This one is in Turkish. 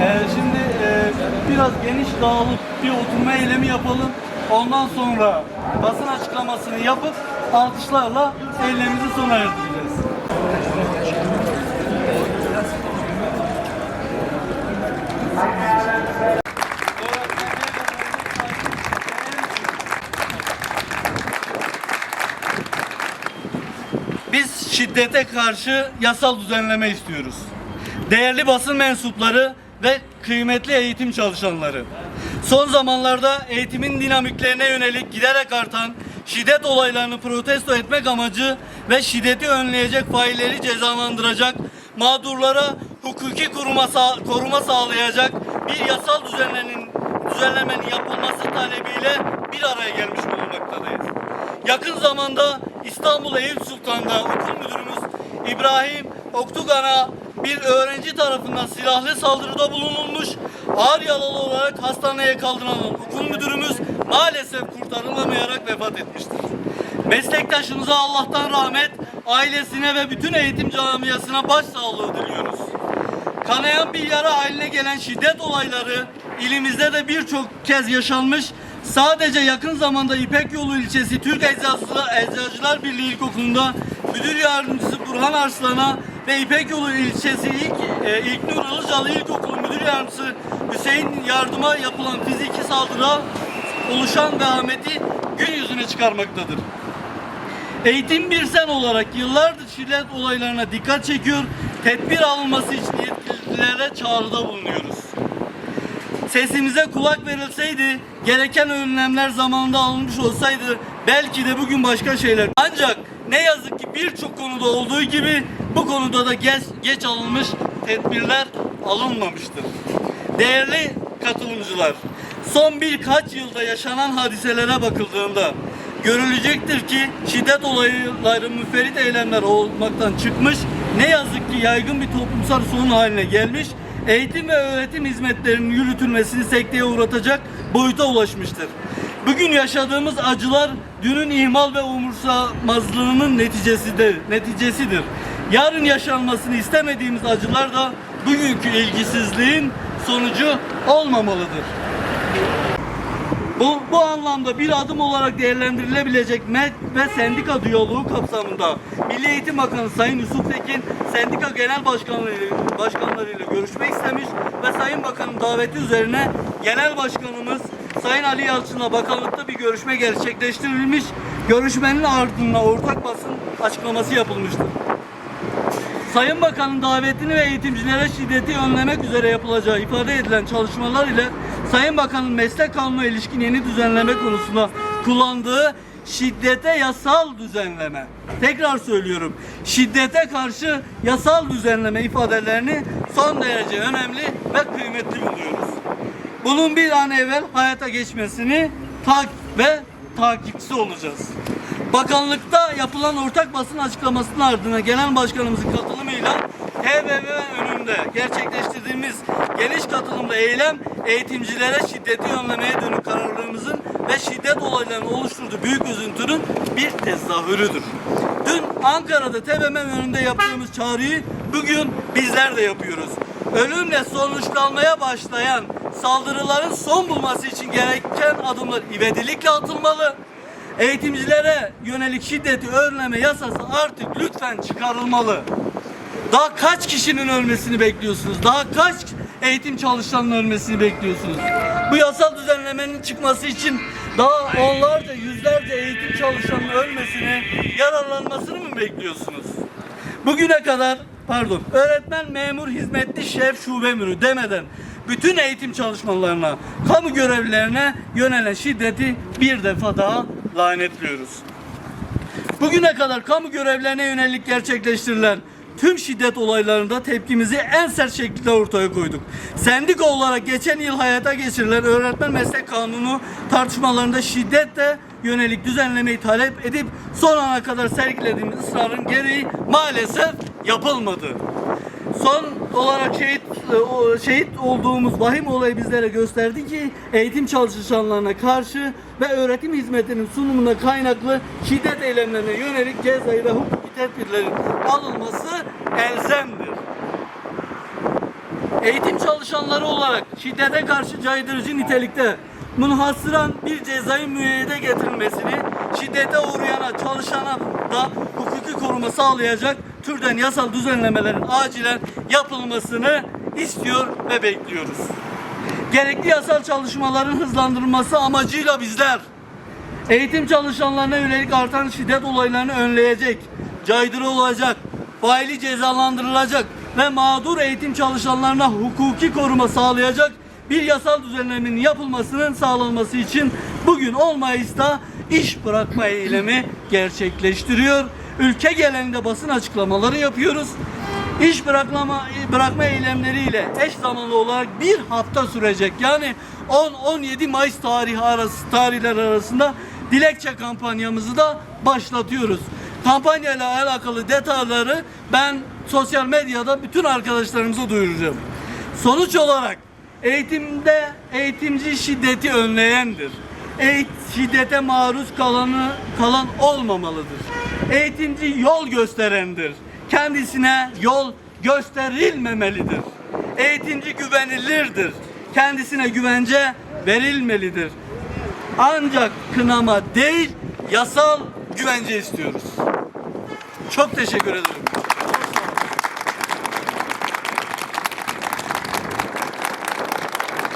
Ee, şimdi e, biraz geniş dağılıp bir oturma eylemi yapalım. Ondan sonra basın açıklamasını yapıp alkışlarla eylemimizi sona erdireceğiz. Biz şiddete karşı yasal düzenleme istiyoruz. Değerli basın mensupları ve kıymetli eğitim çalışanları. Son zamanlarda eğitimin dinamiklerine yönelik giderek artan şiddet olaylarını protesto etmek amacı ve şiddeti önleyecek failleri cezalandıracak, mağdurlara hukuki koruma, sağ- koruma sağlayacak bir yasal düzenlemenin, düzenlemenin yapılması talebiyle bir araya gelmiş bulunmaktadayız. Yakın zamanda İstanbul Eyüp Sultan'da okul müdürümüz İbrahim Oktugan'a bir öğrenci tarafından silahlı saldırıda bulunulmuş. Ağır yaralı olarak hastaneye kaldırılan okul müdürümüz maalesef kurtarılamayarak vefat etmiştir. Meslektaşımıza Allah'tan rahmet, ailesine ve bütün eğitim camiasına başsağlığı diliyoruz. Kanayan bir yara haline gelen şiddet olayları ilimizde de birçok kez yaşanmış. Sadece yakın zamanda İpek Yolu ilçesi Türk Eczacılar, Eczacılar Birliği İlkokulu'nda müdür yardımcısı Burhan Arslan'a ve İpek Yolu ilçesi İlk, e, İlknur Ilıcalı İlkokulu müdür yardımcısı Hüseyin yardıma yapılan fiziki saldırıda oluşan vehameti gün yüzüne çıkarmaktadır. Eğitim bir sen olarak yıllardır şiddet olaylarına dikkat çekiyor, tedbir alınması için yetkililere çağrıda bulunuyoruz. Sesimize kulak verilseydi, gereken önlemler zamanında alınmış olsaydı belki de bugün başka şeyler. Ancak ne yazık ki birçok konuda olduğu gibi bu konuda da geç, geç alınmış tedbirler alınmamıştır. Değerli katılımcılar, son birkaç yılda yaşanan hadiselere bakıldığında görülecektir ki şiddet olayları müferit eylemler olmaktan çıkmış, ne yazık ki yaygın bir toplumsal sorun haline gelmiş, eğitim ve öğretim hizmetlerinin yürütülmesini sekteye uğratacak boyuta ulaşmıştır. Bugün yaşadığımız acılar dünün ihmal ve umursamazlığının neticesidir. neticesidir. Yarın yaşanmasını istemediğimiz acılar da bugünkü ilgisizliğin sonucu olmamalıdır. Bu, bu anlamda bir adım olarak değerlendirilebilecek MEK ve sendika diyaloğu kapsamında Milli Eğitim Bakanı Sayın Yusuf Tekin sendika genel başkanları, başkanlarıyla görüşmek istemiş ve Sayın Bakan'ın daveti üzerine Genel Başkanımız Sayın Ali Yalçın'la bakanlıkta bir görüşme gerçekleştirilmiş. Görüşmenin ardından ortak basın açıklaması yapılmıştır. Sayın Bakan'ın davetini ve eğitimcilere şiddeti önlemek üzere yapılacağı ifade edilen çalışmalar ile Sayın Bakan'ın meslek kanununa ilişkin yeni düzenleme konusunda kullandığı şiddete yasal düzenleme. Tekrar söylüyorum. Şiddete karşı yasal düzenleme ifadelerini son derece önemli ve kıymetli buluyoruz. Bunun bir an evvel hayata geçmesini tak ve takipçisi olacağız. Bakanlıkta yapılan ortak basın açıklamasının ardından Genel Başkanımızın katılımıyla TBMM önünde gerçekleştirdiğimiz geniş katılımlı eylem eğitimcilere şiddeti önlemeye dönük kararlılığımızın ve şiddet olaylarının oluşturduğu büyük üzüntünün bir tezahürüdür. Dün Ankara'da TBMM önünde yaptığımız çağrıyı bugün bizler de yapıyoruz. Ölümle sonuçlanmaya başlayan saldırıların son bulması için gereken adımlar ivedilikle atılmalı. Eğitimcilere yönelik şiddeti önleme yasası artık lütfen çıkarılmalı. Daha kaç kişinin ölmesini bekliyorsunuz? Daha kaç eğitim çalışanının ölmesini bekliyorsunuz? Bu yasal düzenlemenin çıkması için daha onlarca, yüzlerce eğitim çalışanının ölmesini, yararlanmasını mı bekliyorsunuz? Bugüne kadar pardon öğretmen memur hizmetli şef şube müdürü demeden bütün eğitim çalışmalarına, kamu görevlilerine yönelen şiddeti bir defa daha lanetliyoruz. Bugüne kadar kamu görevlerine yönelik gerçekleştirilen tüm şiddet olaylarında tepkimizi en sert şekilde ortaya koyduk. Sendika olarak geçen yıl hayata geçirilen öğretmen meslek kanunu tartışmalarında şiddetle yönelik düzenlemeyi talep edip son ana kadar sergilediğimiz ısrarın gereği maalesef yapılmadı. Son olarak şehit e, şehit olduğumuz vahim olayı bizlere gösterdi ki eğitim çalışanlarına karşı ve öğretim hizmetinin sunumuna kaynaklı şiddet eylemlerine yönelik cezai ve hukuki tedbirlerin alınması elzemdir. Eğitim çalışanları olarak şiddete karşı caydırıcı nitelikte münhasıran bir cezai müeyyide getirilmesini, şiddete uğrayana çalışana da hukuki koruma sağlayacak türden yasal düzenlemelerin acilen yapılmasını istiyor ve bekliyoruz. Gerekli yasal çalışmaların hızlandırılması amacıyla bizler eğitim çalışanlarına yönelik artan şiddet olaylarını önleyecek, caydırı olacak, faili cezalandırılacak ve mağdur eğitim çalışanlarına hukuki koruma sağlayacak bir yasal düzenlemenin yapılmasının sağlanması için bugün 10 Mayıs'ta iş bırakma eylemi gerçekleştiriyor. Ülke genelinde basın açıklamaları yapıyoruz. İş bırakma, bırakma eylemleriyle eş zamanlı olarak bir hafta sürecek. Yani 10-17 Mayıs tarihi arası tarihler arasında dilekçe kampanyamızı da başlatıyoruz. Kampanyayla alakalı detayları ben sosyal medyada bütün arkadaşlarımıza duyuracağım. Sonuç olarak eğitimde eğitimci şiddeti önleyendir. Eğit şiddete maruz kalanı kalan olmamalıdır. Eğitimci yol gösterendir. Kendisine yol gösterilmemelidir. Eğitimci güvenilirdir. Kendisine güvence verilmelidir. Ancak kınama değil, yasal güvence istiyoruz. Çok teşekkür ederim.